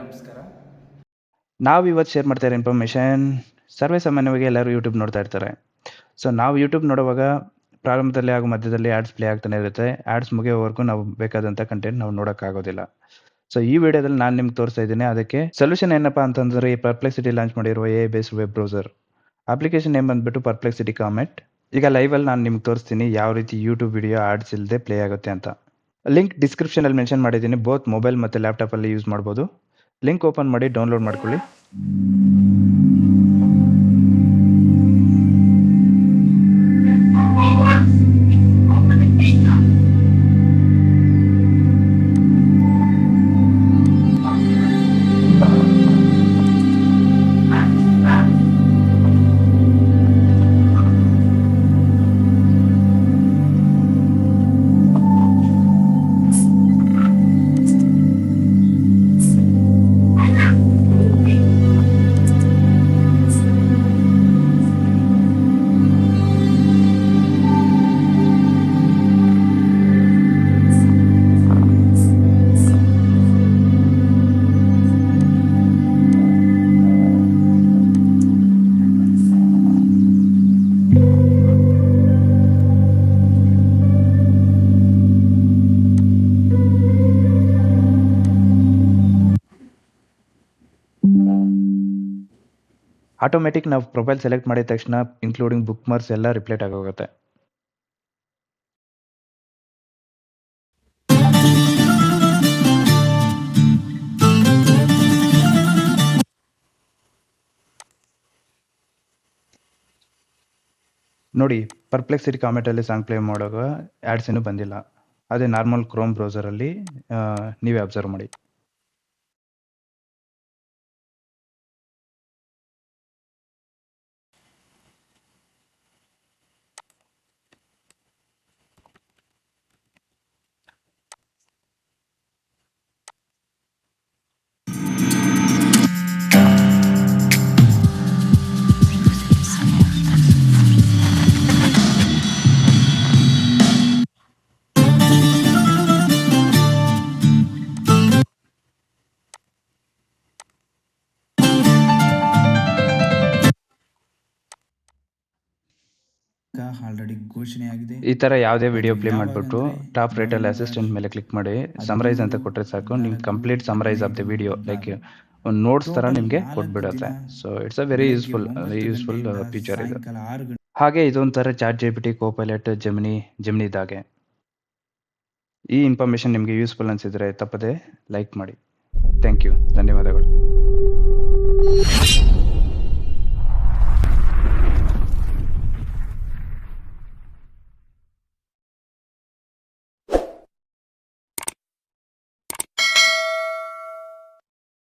ನಮಸ್ಕಾರ. ನಾವು ಇವತ್ತು ಶೇರ್ ಮಾಡ್ತಾ ಇರೋ ಇನ್ಫಾರ್ಮೇಷನ್ ಸರ್ವೇ ಸಾಮಾನ್ಯವಾಗಿ ಎಲ್ಲರೂ ಯೂಟ್ಯೂಬ್ ನೋಡ್ತಾ ಇರ್ತಾರೆ. ಸೊ ನಾವು ಯೂಟ್ಯೂಬ್ ನೋಡುವಾಗ ಪ್ರಾರಂಭದಲ್ಲಿ ಹಾಗೂ ಮಧ್ಯದಲ್ಲಿ ಆ್ಯಡ್ಸ್ ಪ್ಲೇ ಆಗ್ತಾನೆ ಇರುತ್ತೆ. ಆ್ಯಡ್ಸ್ ಮುಗಿಯೋವರೆಗೂ ನಾವು ಬೇಕಾದಂಥ ಕಂಟೆಂಟ್ ನಾವು ನೋಡೋಕ್ಕಾಗೋದಿಲ್ಲ. ಸೊ ಈ ವಿಡಿಯೋದಲ್ಲಿ ನಾನು ನಿಮ್ಗೆ ತೋರಿಸ್ತಾ ಇದ್ದೀನಿ. ಅದಕ್ಕೆ ಸೊಲ್ಯೂಷನ್ ಏನಪ್ಪ ಅಂತಂದರೆ ಈ ಪರ್ಪ್ಲೆಕ್ಸಿಟಿ ಲಾಂಚ್ ಮಾಡಿರುವ a base web browser application name ಬಂದ್ಬಿಟ್ಟು ಪರ್ಪ್ಲೆಕ್ಸಿಟಿ ಕಾಮೆಂಟ್ ಈಗ ಲೈವಲ್ಲಿ ನಾನು ನಿಮ್ಗೆ ತೋರಿಸ್ತೀನಿ ಯಾವ ರೀತಿ ಯೂಟ್ಯೂಬ್ ವಿಡಿಯೋ ಆಡ್ಸ್ ಇಲ್ಲದೆ ಪ್ಲೇ ಆಗುತ್ತೆ ಅಂತ. ಲಿಂಕ್ ಡಿಸ್ಕ್ರಿಪ್ಷನಲ್ಲಿ ಮೆನ್ಷನ್ ಮಾಡಿದ್ದೀನಿ. ಬೋತ್ ಮೊಬೈಲ್ ಮತ್ತು ಲ್ಯಾಪ್ಟಾಪಲ್ಲಿ ಯೂಸ್ ಮಾಡ್ಬೋದು. ಲಿಂಕ್ ಓಪನ್ ಮಾಡಿ ಡೌನ್ಲೋಡ್ ಮಾಡ್ಕೊಳ್ಳಿ. ಆಟೋಮೆಟಿಕ್ ನಾವು ಪ್ರೊಫೈಲ್ ಸೆಲೆಕ್ಟ್ ಮಾಡಿದ ತಕ್ಷಣ ಇನ್ಕ್ಲೂಡಿಂಗ್ ಬುಕ್ ಮಾರ್ಕ್ಸ್ ಎಲ್ಲ ರಿಪ್ಲೇಟ್ ಆಗೋಗುತ್ತೆ. ನೋಡಿ ಪರ್ಪ್ಲೆಕ್ಸಿಟಿ ಕಾಮೆಂಟಲ್ಲಿ ಸಾಂಗ್ ಪ್ಲೇ ಮಾಡೋವಾಗ ಆ್ಯಡ್ಸ್ ಏನು ಬಂದಿಲ್ಲ. ಅದೇ ನಾರ್ಮಲ್ ಕ್ರೋಮ್ ಬ್ರೌಸರಲ್ಲಿ ನೀವೇ ಅಬ್ಸರ್ವ್ ಮಾಡಿ. ಆಲ್ರೆಡಿ ಈ ತರ ಯಾವುದೇ ವಿಡಿಯೋ ಪ್ಲೇ ಮಾಡಿಬಿಟ್ಟು ಟಾಪ್ ರೇಟಲ್ಲಿ ಅಲ್ಲಿ ಅಸಿಸ್ಟೆಂಟ್ ಮೇಲೆ ಕ್ಲಿಕ್ ಮಾಡಿ ಸಮರೈಸ್ ಅಂತ ಕೊಟ್ಟರೆ ಸಾಕು. ನಿಮ್ಗೆ complete summarise of the video like ಒಂದು ನೋಟ್ಸ್ ಥರ ನಿಮಗೆ ಕೊಟ್ಬಿಡುತ್ತೆ. So it's a very useful useful feature ಇದು. ಹಾಗೆ ಇದೊಂಥರ chat G P T Copilot Gemini Gemini ಇದ್ದಾಗೆ ಈ ಇನ್ಫಾರ್ಮೇಷನ್ ನಿಮಗೆ ಯೂಸ್ಫುಲ್ ಅನಿಸಿದರೆ ತಪ್ಪದೆ ಲೈಕ್ ಮಾಡಿ. ಥ್ಯಾಂಕ್ ಯು ಧನ್ಯವಾದಗಳು.